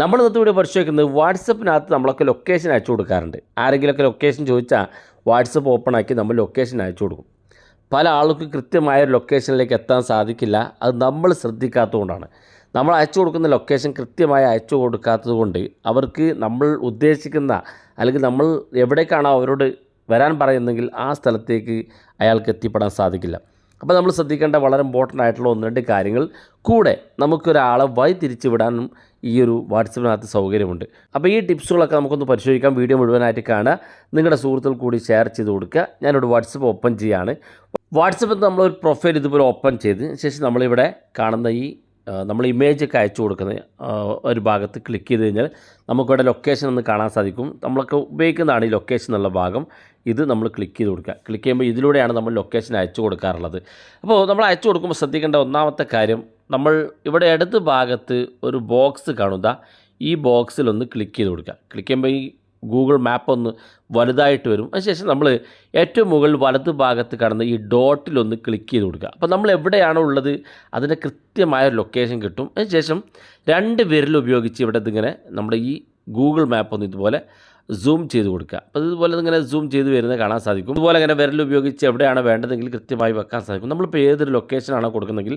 നമ്മൾ ഇന്നത്തെ വീഡിയോ പരിശോധിക്കുന്നത് വാട്സപ്പിനകത്ത് നമ്മളൊക്കെ ലൊക്കേഷൻ അയച്ചു കൊടുക്കാറുണ്ട്. ആരെങ്കിലുമൊക്കെ ലൊക്കേഷൻ ചോദിച്ചാൽ വാട്സപ്പ് ഓപ്പൺ ആക്കി നമ്മൾ ലൊക്കേഷൻ അയച്ചു കൊടുക്കും. പല ആൾക്ക് കൃത്യമായ ഒരു ലൊക്കേഷനിലേക്ക് എത്താൻ സാധിക്കില്ല. അത് നമ്മൾ ശ്രദ്ധിക്കാത്തതുകൊണ്ടാണ്. നമ്മൾ അയച്ചു കൊടുക്കുന്ന ലൊക്കേഷൻ കൃത്യമായി അയച്ചു കൊടുക്കാത്തത് കൊണ്ട് അവർക്ക് നമ്മൾ ഉദ്ദേശിക്കുന്ന അല്ലെങ്കിൽ നമ്മൾ എവിടേക്കാണോ അവരോട് വരാൻ പറയുന്നെങ്കിൽ ആ സ്ഥലത്തേക്ക് അയാൾക്ക് എത്തിപ്പെടാൻ സാധിക്കില്ല. അപ്പോൾ നമ്മൾ ശ്രദ്ധിക്കേണ്ട വളരെ ഇമ്പോർട്ടന്റ് ആയിട്ടുള്ള ഒന്ന് രണ്ട് കാര്യങ്ങൾ. കൂടെ നമുക്കൊരാളെ വഴി തിരിച്ചു വിടാനും ഈ ഒരു വാട്സപ്പിനകത്ത് സൗകര്യമുണ്ട്. അപ്പോൾ ഈ ടിപ്സുകളൊക്കെ നമുക്കൊന്ന് പരിശോധിക്കാം. വീഡിയോ മുഴുവനായിട്ട് കാണുക. നിങ്ങളുടെ സുഹൃത്തുക്കൾ കൂടി ഷെയർ ചെയ്ത് കൊടുക്കുക. ഞാനിവിടെ വാട്സപ്പ് ഓപ്പൺ ചെയ്യാണ്. വാട്സപ്പിൽ നമ്മളൊരു പ്രൊഫൈൽ ഇതുപോലെ ഓപ്പൺ ചെയ്ത് ശേഷം നമ്മളിവിടെ കാണുന്ന ഈ നമ്മൾ ഇമേജ് ഒക്കെ അയച്ചു കൊടുക്കുന്ന ഒരു ഭാഗത്ത് ക്ലിക്ക് ചെയ്ത് കഴിഞ്ഞാൽ നമുക്കിവിടെ ലൊക്കേഷൻ ഒന്ന് കാണാൻ സാധിക്കും. നമ്മളൊക്കെ ഉപയോഗിക്കുന്നതാണ് ഈ ലൊക്കേഷൻ എന്നുള്ള ഭാഗം. ഇത് നമ്മൾ ക്ലിക്ക് ചെയ്ത് കൊടുക്കുക. ക്ലിക്ക് ചെയ്യുമ്പോൾ ഇതിലൂടെയാണ് നമ്മൾ ലൊക്കേഷൻ അയച്ചു കൊടുക്കാറുള്ളത്. അപ്പോൾ നമ്മൾ അയച്ചു കൊടുക്കുമ്പോൾ ശ്രദ്ധിക്കേണ്ട ഒന്നാമത്തെ കാര്യം നമ്മൾ ഇവിടെ ഇടത് ഭാഗത്ത് ഒരു ബോക്സ് കാണുക ഈ ബോക്സിലൊന്ന് ക്ലിക്ക് ചെയ്ത് കൊടുക്കുക. ക്ലിക്ക് ചെയ്യുമ്പോൾ ഈ ഗൂഗിൾ മാപ്പ് ഒന്ന് വലുതായിട്ട് വരും. അതിനുശേഷം നമ്മൾ ഏറ്റവും മുകളിൽ വലത് ഭാഗത്ത് കാണുന്ന ഈ ഡോട്ടിലൊന്ന് ക്ലിക്ക് ചെയ്ത് കൊടുക്കുക. അപ്പോൾ നമ്മൾ എവിടെയാണോ ഉള്ളത് അതിന്റെ കൃത്യമായ ലൊക്കേഷൻ കിട്ടും. അതിനുശേഷം രണ്ട് വിരൽ ഉപയോഗിച്ച് ഇവിടെ ഇതിങ്ങനെ നമ്മുടെ ഈ ഗൂഗിൾ മാപ്പ് ഒന്ന് ഇതുപോലെ സൂം ചെയ്ത് കൊടുക്കുക. അപ്പോൾ ഇതുപോലെ ഇങ്ങനെ സൂം ചെയ്ത് വരുന്നത് കാണാൻ സാധിക്കും. ഇതുപോലെ ഇങ്ങനെ വിരൽ ഉപയോഗിച്ച് എവിടെയാണ് വേണ്ടതെങ്കിൽ കൃത്യമായി വെക്കാൻ സാധിക്കും. നമ്മളിപ്പോൾ ഏതൊരു ലൊക്കേഷനാണോ കൊടുക്കുന്നതെങ്കിൽ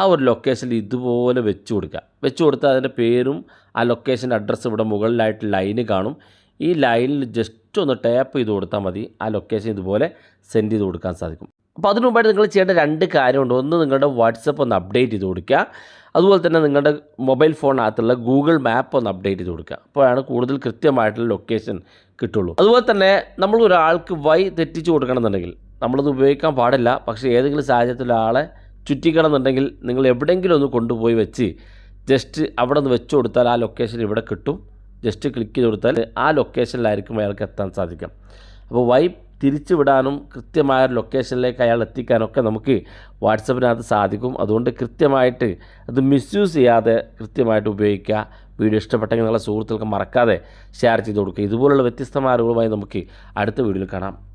ആ ഒരു ലൊക്കേഷനിൽ ഇതുപോലെ വെച്ച് കൊടുക്കുക. വെച്ച് കൊടുത്താൽ അതിന്റെ പേരും ആ ലൊക്കേഷന്റെ അഡ്രസ്സ് ഇവിടെ മുകളിലായിട്ട് ലൈൻ കാണും. ഈ ലൈനിൽ ജസ്റ്റ് ഒന്ന് ടാപ്പ് ചെയ്ത് കൊടുത്താൽ മതി. ആ ലൊക്കേഷൻ ഇതുപോലെ സെൻഡ് ചെയ്ത് കൊടുക്കാൻ സാധിക്കും. അപ്പോൾ അതിനു മുമ്പായിട്ട് നിങ്ങൾ ചെയ്യേണ്ട രണ്ട് കാര്യമുണ്ട്. ഒന്ന് നിങ്ങളുടെ വാട്സപ്പ് ഒന്ന് അപ്ഡേറ്റ് ചെയ്ത് കൊടുക്കുക. അതുപോലെ തന്നെ നിങ്ങളുടെ മൊബൈൽ ഫോണിനകത്തുള്ള ഗൂഗിൾ മാപ്പ് ഒന്ന് അപ്ഡേറ്റ് ചെയ്ത് കൊടുക്കുക. അപ്പോഴാണ് കൂടുതൽ കൃത്യമായിട്ടുള്ള ലൊക്കേഷൻ കിട്ടുള്ളൂ. അതുപോലെ തന്നെ നമ്മൾ ഒരാൾക്ക് വൈ തെറ്റിച്ച് കൊടുക്കണമെന്നുണ്ടെങ്കിൽ നമ്മളത് ഉപയോഗിക്കാൻ പാടില്ല. പക്ഷേ ഏതെങ്കിലും സാഹചര്യത്തിൽ ആളെ ചുറ്റിക്കണമെന്നുണ്ടെങ്കിൽ നിങ്ങൾ എവിടെയെങ്കിലും ഒന്ന് കൊണ്ടുപോയി വെച്ച് ജസ്റ്റ് അവിടെ നിന്ന് വെച്ച് കൊടുത്താൽ ആ ലൊക്കേഷൻ ഇവിടെ കിട്ടും. ജസ്റ്റ് ക്ലിക്ക് ചെയ്ത് കൊടുത്താൽ ആ ലൊക്കേഷനിലായിരിക്കും അയാൾക്ക് എത്താൻ സാധിക്കും അപ്പോൾ വൈ തിരിച്ചു വിടാനും കൃത്യമായ ലൊക്കേഷനിലേക്ക് അയാൾ എത്തിക്കാനൊക്കെ നമുക്ക് വാട്സപ്പിനകത്ത് സാധിക്കും. അതുകൊണ്ട് കൃത്യമായിട്ട് അത് മിസ്യൂസ് ചെയ്യാതെ കൃത്യമായിട്ട് ഉപയോഗിക്കുക. വീഡിയോ ഇഷ്ടപ്പെട്ടെങ്കിൽ നിങ്ങളുടെ സുഹൃത്തുക്കൾക്ക് മറക്കാതെ ഷെയർ ചെയ്ത് കൊടുക്കുക. ഇതുപോലുള്ള വ്യത്യസ്തമായ അറിവുകളുമായി നമുക്ക് അടുത്ത വീഡിയോയിൽ കാണാം.